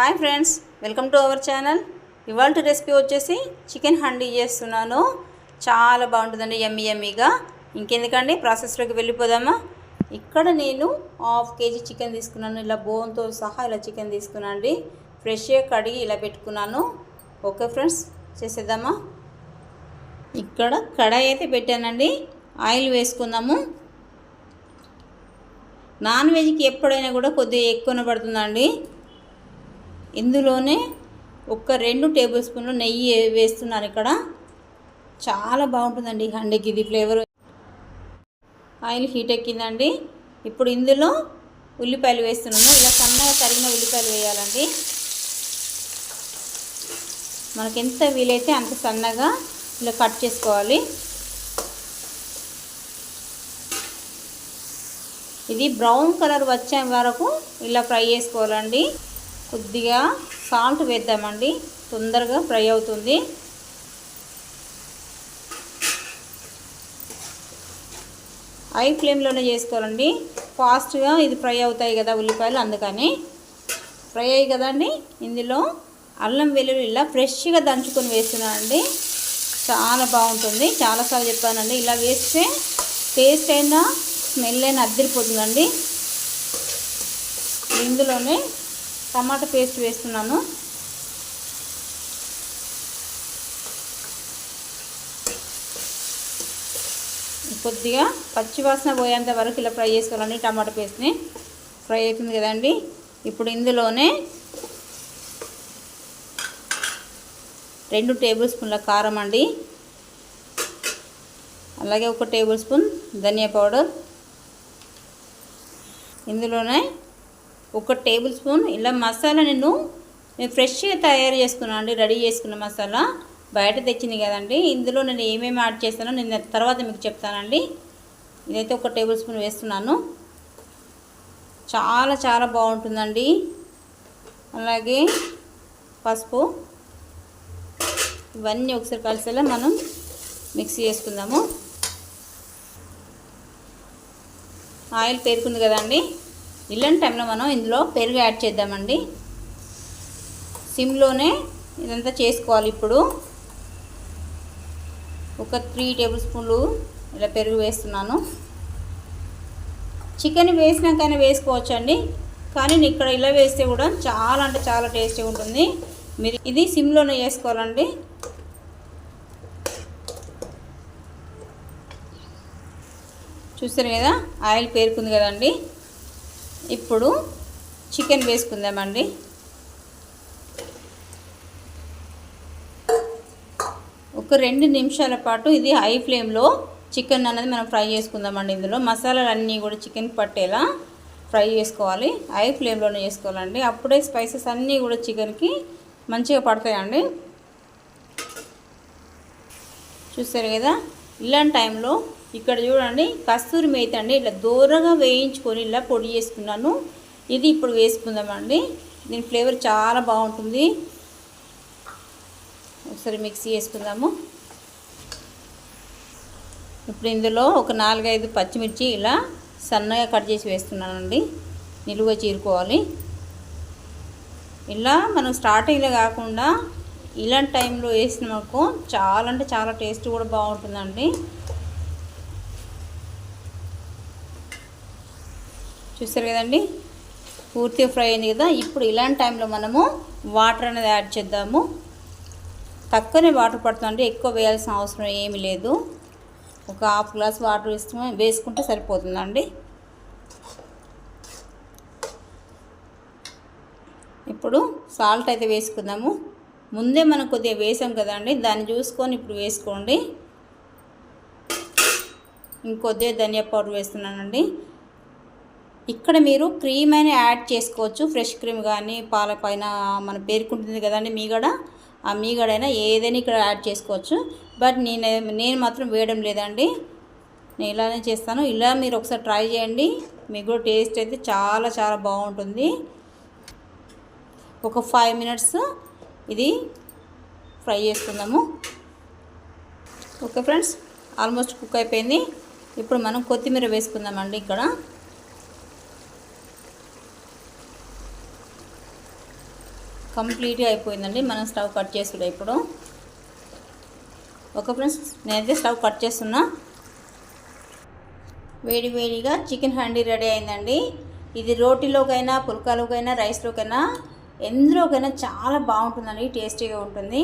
Hi friends welcome to our channel. ఇవాళ recipe వచ్చేసి chicken handi చేస్తున్నాను. చాలా బాగుంటుందండి ఎమ్మి ఎమ్మిగా ఇంకెందుకండి ప్రాసెస్లోకి వెళ్ళిపోదామా? ఇక్కడ నేను హాఫ్ కేజీ చికెన్ తీసుకున్నాను. ఇలా బోన్తో సహా ఇలా చికెన్ తీసుకున్నాను ఫ్రెష్గా కడిగి ఇలా పెట్టుకున్నాను. ఓకే ఫ్రెండ్స్ చేసేద్దామా? ఇక్కడ కడాయి అయితే పెట్టానండి. ఆయిల్ వేసుకుందాము. నాన్ వెజ్కి ఎప్పుడైనా కూడా కొద్దిగా ఎక్కువనే పడుతుందండి. ఇందులోనే ఒక రెండు టేబుల్ స్పూన్లు నెయ్యి వేస్తున్నాను ఇక్కడ. చాలా బాగుంటుందండి హండీకి. ఇది ఫ్లేవర్. Oil heat ఎక్కిందండి. ఇప్పుడు ఇందులో ఉల్లిపాయలు వేస్తున్నాను ఇలా సన్నగా తరిగిన ఉల్లిపాయలు వేయాలండి. మనకి ఎంత వీలైతే అంత సన్నగా ఇలా కట్ చేసుకోవాలి. ఇది బ్రౌన్ కలర్ వచ్చే వరకు ఇలా ఫ్రై చేసుకోవాలండి. కొద్దిగా సాల్ట్ వేద్దామండి. తొందరగా ఫ్రై అవుతుంది. హై ఫ్లేమ్లోనే చేసుకోవాలండి. ఫాస్ట్గా ఇది ఫ్రై అవుతాయి కదా ఉల్లిపాయలు అందుకని. ఫ్రై అయ్యి కదండి. ఇందులో అల్లం వెల్లుల్లి ఇలా ఫ్రెష్గా దంచుకొని వేస్తున్నానండి. చాలా బాగుంటుంది. చాలాసార్లు చెప్పానండి. ఇలా వేస్తే టేస్ట్ అయినా స్మెల్ అయినా అద్దరిపోతుందండి. ఇందులోనే టమాటా పేస్ట్ వేస్తున్నాను. కొద్దిగా పచ్చివాసన పోయేంత వరకు ఇలా ఫ్రై చేసుకోవాలండి టమాటా పేస్ట్ని. ఫ్రై అవుతుంది కదండి. ఇప్పుడు ఇందులోనే రెండు టేబుల్ స్పూన్ల కారం అండి. అలాగే ఒక టేబుల్ స్పూన్ ధనియా పౌడర్. ఇందులోనే ఒక టేబుల్ స్పూన్. ఇలా మసాలా నేను నేను ఫ్రెష్గా తయారు చేసుకున్నాను అండి రెడీ చేసుకున్న మసాలా. బయట తెచ్చింది కదండి. ఇందులో నేను ఏమేమి యాడ్ చేస్తానో నేను తర్వాత మీకు చెప్తానండి. ఇదైతే ఒక టేబుల్ స్పూన్ వేస్తున్నాను. చాలా చాలా బాగుంటుందండి. అలాగే పసుపు. ఇవన్నీ ఒకసారి కలిసేలా మనం మిక్సీ చేసుకుందాము. ఆయిల్ పేరుకుంది కదండి. ఇలాంటి టైంలో మనం ఇందులో పెరుగు యాడ్ చేద్దామండి. సిమ్లోనే ఇదంతా చేసుకోవాలి ఇప్పుడు. ఒక త్రీ టేబుల్ స్పూన్లు ఇలా పెరుగు వేస్తున్నాను. చికెన్ వేసినాకైనా వేసుకోవచ్చు అండి కానీ నేను ఇక్కడ ఇలా వేస్తే కూడా చాలా అంటే చాలా టేస్టీ ఉంటుంది. మీరు ఇది సిమ్లోనే చేసుకోవాలండి చూసారు కదా? ఆయిల్ పేరుకుంది కదండి. ఇప్పుడు చికెన్ వేసుకుందామండి. ఒక రెండు నిమిషాల పాటు ఇది హై ఫ్లేమ్లో చికెన్ అనేది మనం ఫ్రై చేసుకుందామండి ఇందులో. మసాలాలు అన్నీ కూడా చికెన్ పట్టేలా ఫ్రై చేసుకోవాలి. హై ఫ్లేమ్లోనే చేసుకోవాలండి. అప్పుడే స్పైసెస్ అన్నీ కూడా చికెన్కి మంచిగా పడతాయండి. చూస్తారు కదా? ఇలాంటి టైంలో ఇక్కడ చూడండి కస్తూరి మేతి అండి ఇలా దూరంగా వేయించుకొని ఇలా పొడి చేసుకున్నాను. ఇది ఇప్పుడు వేసుకుందామండి. దీని ఫ్లేవర్ చాలా బాగుంటుంది. ఒకసారి మిక్సీ వేసుకుందాము ఇప్పుడు ఇందులో ఒక నాలుగైదు పచ్చిమిర్చి ఇలా సన్నగా కట్ చేసి వేస్తున్నానండి. నిలువ చీరుకోవాలి. ఇలా మనం స్టార్టింగ్లో కాకుండా ఇలాంటి టైంలో వేసినామనుకో చాలా అంటే చాలా టేస్ట్ కూడా బాగుంటుందండి. చూస్తారు కదండి? పూర్తిగా ఫ్రై అయింది కదా. ఇప్పుడు ఇలాంటి టైంలో మనము వాటర్ అనేది యాడ్ చేద్దాము. తక్కువనే వాటర్ పడుతుందండి. ఎక్కువ వేయాల్సిన అవసరం ఏమీ లేదు. ఒక హాఫ్ గ్లాస్ వాటర్ వేసుకుని వేసుకుంటే సరిపోతుందండి. ఇప్పుడు సాల్ట్ అయితే వేసుకుందాము. ముందే మనం కొద్దిగా వేసాం కదండి. దాన్ని చూసుకొని ఇప్పుడు వేసుకోండి. ఇంకొద్దిగా ధనియా పౌడర్ వేస్తున్నానండి. ఇక్కడ మీరు క్రీమ్ అని యాడ్ చేసుకోవచ్చు. ఫ్రెష్ క్రీమ్ కానీ పాల పైన మన పేరుకుంటుంది కదండి మీగడ. ఆ మీగడైనా ఏదైనా ఇక్కడ యాడ్ చేసుకోవచ్చు. బట్ నేను నేను మాత్రం వేయడం లేదండి. నేను ఇలానే చేస్తాను. ఇలా మీరు ఒకసారి ట్రై చేయండి. మీకు కూడా టేస్ట్ అయితే చాలా చాలా బాగుంటుంది. ఒక ఫైవ్ మినిట్స్ ఇది ఫ్రై చేసుకుందాము. ఓకే ఫ్రెండ్స్ ఆల్మోస్ట్ కుక్ అయిపోయింది. ఇప్పుడు మనం కొత్తిమీర వేసుకుందామండి ఇక్కడ. కంప్లీట్గా అయిపోయిందండి. మనం స్టవ్ కట్ చేసుడు ఇప్పుడు. ఒక ఫ్రెండ్స్ నేనైతే స్టవ్ కట్ చేస్తున్నా. వేడి వేడిగా చికెన్ హండీ రెడీ అయిందండి. ఇది రోటీలోకైనా పుల్కాలోకైనా రైస్లోకైనా ఎందులోకైనా చాలా బాగుంటుందండి టేస్టీగా ఉంటుంది.